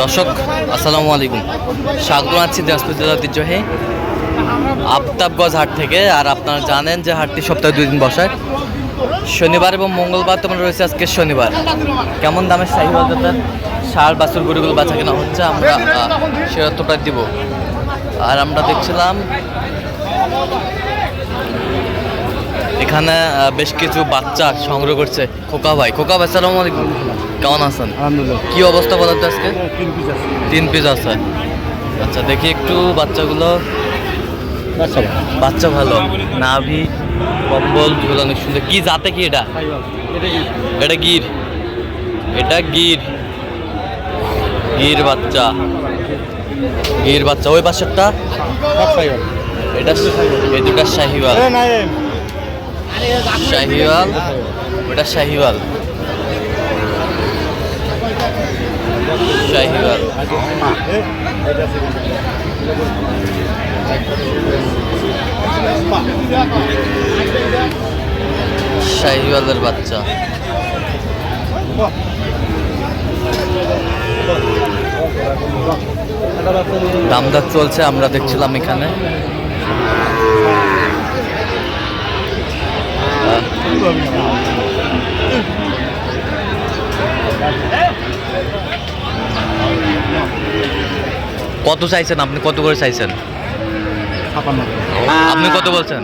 দর্শক, আসসালামু আলাইকুম। স্বাগত আছি দিনাজপুর জেলার ঐতিহ্যহে আফতাবগঞ্জ হাট থেকে। আর আপনারা জানেন যে হাটটি সপ্তাহে দুই দিন বসায় শনিবার এবং মঙ্গলবার তোমার রয়েছে আজকে শনিবার। কেমন দামের সাহিবাল জাতের সার বাছুর গরুগুলো বাছা কেনা হচ্ছে, আমরা সে তথ্যটা দিব। আর আমরা দেখছিলাম এখানে বেশ কিছু বাচ্চা সংগ্রহ করছে। খোকা ভাই। খোকা ভাই সালাম আলাইকুম। কেমন আছেন? আলহামদুলিল্লাহ। কি অবস্থা বলেন তো আজকে? তিন পিস আছে। তিন পিস আছে। আচ্ছা দেখি একটু বাচ্চাগুলো। বাচ্চা ভালো। নাভি কম্বল ঝুল অনেক সুন্দর। কি জাতে কি এটা? এটা গির। এটা গির। গির। বাচ্চা। গির বাচ্চা। ওই পাশেরটা? এটা এই দুটা শাহিওয়াল শাহিওয়াল ওটা শাহিওয়াল। শাহিওয়াল। শাহিওয়ালের বাচ্চা। দামদার চলছে আমরা দেখছিলাম এখানে। কত চাইছেন আপনি? কত করে চাইছেন? আপনি কত বলছেন?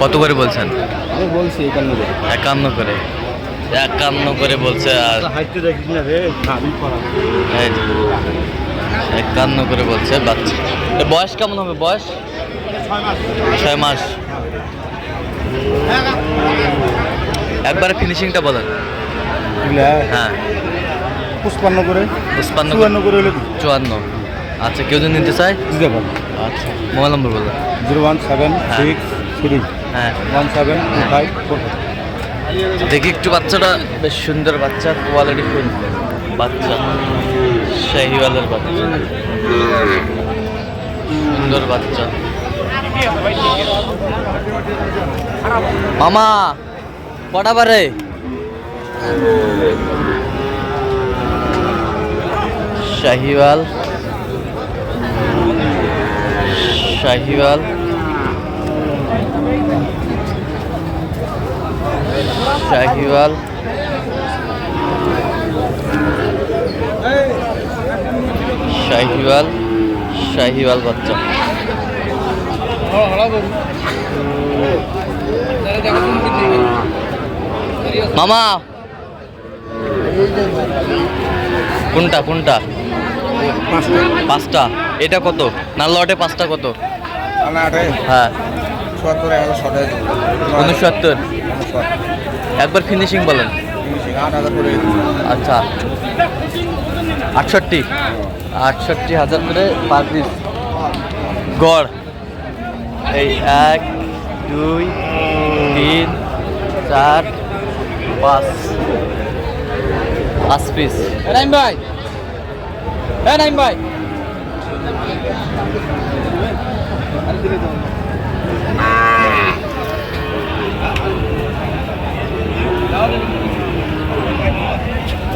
কত করে বলছেন? আমি বলছি একান্ন একান্ন করে। একান্ন করে বলছে আর একান্ন করে বলছে বাচ্চা। বয়স কেমন হবে? বয়স? ছয় মাস। একবারে ফিনিশিংটা বলেন। হ্যাঁ। পুষ্পান্ন করে। পুষ্পান্ন চুয়ান্ন করে। হলে চুয়ান্ন। আচ্ছা কেউ যদি নিতে চায়? দিতে পারব আচ্ছা মোবাইল নম্বর বলুন জিরো ওয়ান সেভেন হ্যাঁ। সিক্স থ্রি হ্যাঁ। One seven two five four দেখি একটু বাচ্চাটা। বেশ সুন্দর বাচ্চা কোয়ালিটি ফুল বাচ্চা। শাহিওয়ালের বাচ্চা। সুন্দর বাচ্চা। মামা কটা বারে শাহিওয়াল। শাহিওয়াল। শাহিওয়াল। শাহিওয়াল শাহিওয়াল বাচ্চা। মামা। কোনটা কোনটা? পাঁচটা। এটা কত? না লটে পাঁচটা কত? হ্যাঁ। উনসত্তর। একবার ফিনিশিং বলেন। আচ্ছা। আটষট্টি। আটষট্টি হাজার করে পার পিস গড়। এই এক দুই তিন চার পাঁচ। পাঁচ পিস নাইম ভাই। হ্যাঁ নাইম ভাই।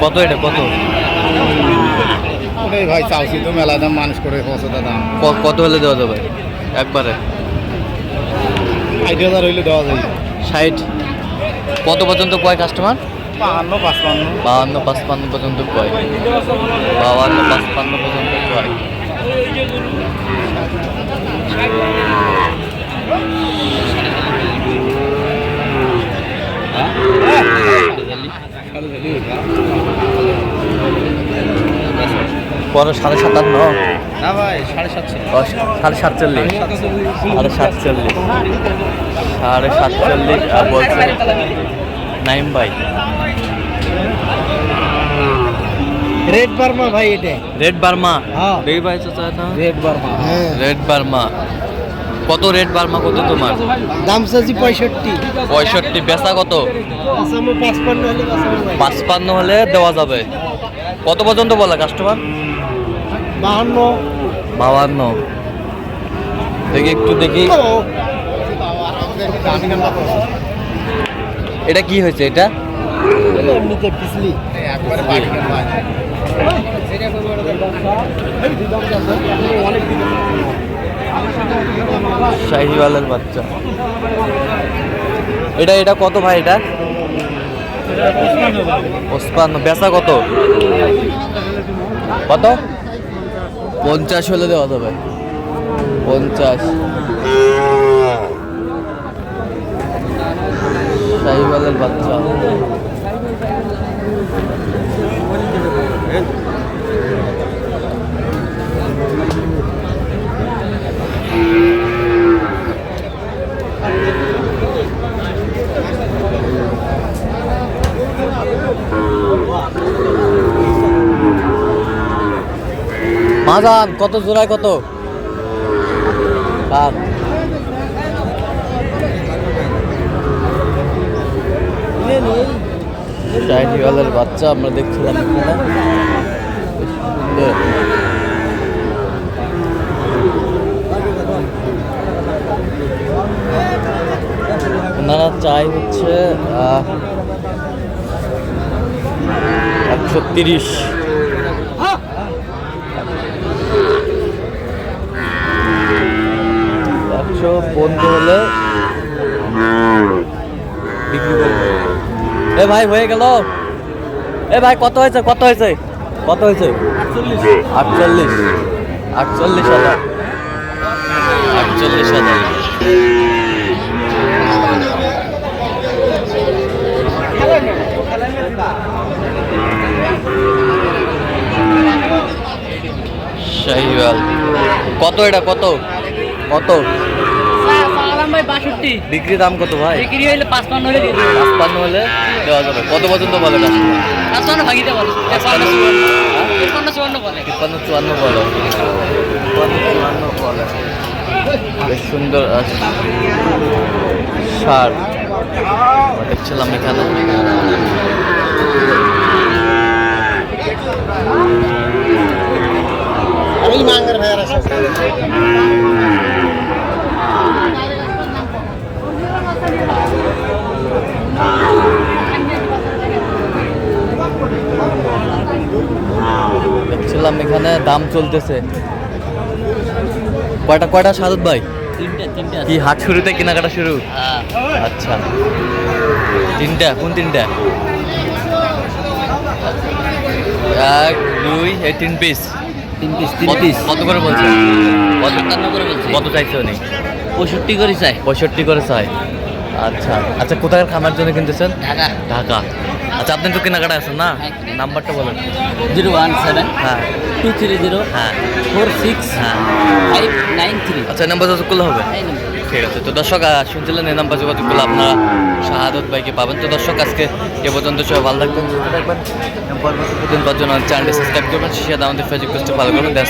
কত এটা? কত? ভাই চালছি তো মেলা দাম মানুষ করে পৌঁছাতে দাম কত হলে দেওয়া যাবে? একবারে। আট হাজার হইলে দেওয়া যায়। ষাট। কত পর্যন্ত কয় কাস্টমার বাহান্ন পাঁচপান্ন। বাহান্ন পাঁচপান্ন পর্যন্ত কয় বাহান্ন পাঁচপান্ন পর্যন্ত কয় পরে সাড়ে সাতান্ন। না ভাই সাড়ে সাতশো সাড়ে সাতচল্লিশ। সাড়ে সাতচল্লিশ। সাড়ে সাতচল্লিশ আর বলছে নাইম ভাই। রেড বার্মা ভাই এটা। Red Burma. হ্যাঁ। রেড ভাই চাচা রেড বার্মা হ্যাঁ। Red Burma. কত রেড বার্মা কত তোমার? দাম চাচ্ছি পঁয়ষট্টি। পঁয়ষট্টি বেচা কত? আসামে পাঁচপান্ন হলে পাঁচপান্ন হলে দেওয়া যাবে। কত পর্যন্ত বলে কাস্টমার বাহান্ন। বাবান্ন দেখি একটু দেখি। এটা কি হয়েছে এটা? শাহিওয়ালের বাচ্চা। এটা এটা কত ভাই এটা? ওসপান্ন বেচা কত? কত? পঞ্চাশ হলে দেওয়া যাবে। পঞ্চাশ। সাহিবালের বাচ্চা। মাজান কত জোড়ায় কত? বাচ্চা আমরা দেখছিলাম। ওনারা চাই হচ্ছে একশো তিরিশ। পনেরো হলে এ ভাই, হয়ে গেল। এ ভাই, কত হয়েছে কত হয়েছে? কত হয়েছে? আটচল্লিশ। আটচল্লিশ হাজার। আটচল্লিশ হাজার। শাহিওয়াল। কত এটা? কত? কত? বাষট্টি বিক্রি দাম কত ভাই? বিক্রি হইলে পাঁচপান্ন হলে দিয়ে দেবো। পাঁচপান্ন হলে দেওয়া যাবে। কত পর্যন্ত বলে কাস্টমার পাঁচপান্ন ভাঙিতে বলে। তেপান্ন চুয়ান্ন। তেপান্ন বলে। তিপ্পান্ন চুয়ান্ন বলে। তিপ্পান্ন চুয়ান্ন বলে। বেশ সুন্দর সার দেখছিলাম এখানে। মাঙ্গের ভাইয়ার আছে দেখছিলাম এখানে দাম চলতেছে। কয়টা কয়টা সাদত ভাই? কি হাট শুরুতে কেনাকাটা শুরু? হ্যাঁ। আচ্ছা। তিনটা কোন তিনটা? এক দুই এই তিন পিস তিন পিস তিন কত- পিস কত করে বলছে কত করে বলছি। কত চাইছে উনি? পঁয়ষট্টি করে চাই। পঁয়ষট্টি করে চাই। আচ্ছা। আচ্ছা কোথায় খামার জন্য কিনতেছেন? ঢাকা। ঢাকা। আচ্ছা আপনি তো কেনাকাটা আছেন না? হ্যাঁ, নাম্বারটা বলেন। Zero one seven. হ্যাঁ। টু থ্রি জিরো হ্যাঁ। ফোর সিক্স হ্যাঁ ফাইভ নাইন থ্রি আচ্ছা নাম্বার যোগাযোগ করলে হবে? এই ঠিক আছে। তো দর্শক শুনছিলেন এই নাম্বার যোগাযোগ করলে আপনারা শাহাদত ভাইকে পাবেন। তো দর্শক আজকে এ পর্যন্ত সবাই ভালো থাকবেন সুস্থ থাকবেন। পরবর্তী প্রতিদিন চ্যানেলটি সাবস্ক্রাইব করবেন। সেটা আমাদের ফেসবুক পেজটি ফলো করবেন। দেশ